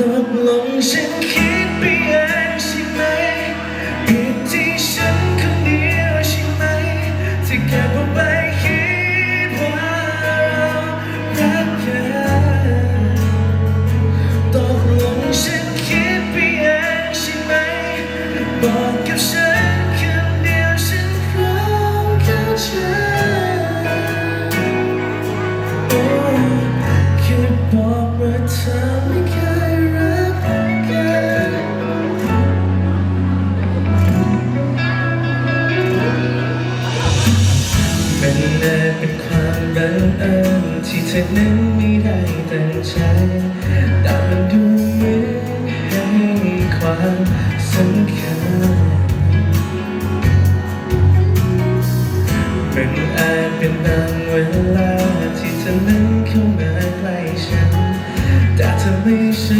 ตกลงฉันคิดไปเองใช่ไหมผิดที่ฉันคนเดียวใช่ไหมที่เก็บอาไปคิว่ารักกันตกลงฉันคิดไปเองใช่ไหมบอกกับฉันคนเดียวฉันพร้อมเข้าใจโอ้แค่บอกว่าเธอ และเป็นความบังเอิญที่เธอนั้นไม่ได้ตั้งใจแต่มันดูเหมือนให้ความสำคัญมันอาจเป็นบางเวลาที่เธอนั้นเข้ามาใกล้ฉัน แต่เธอไม่ใช่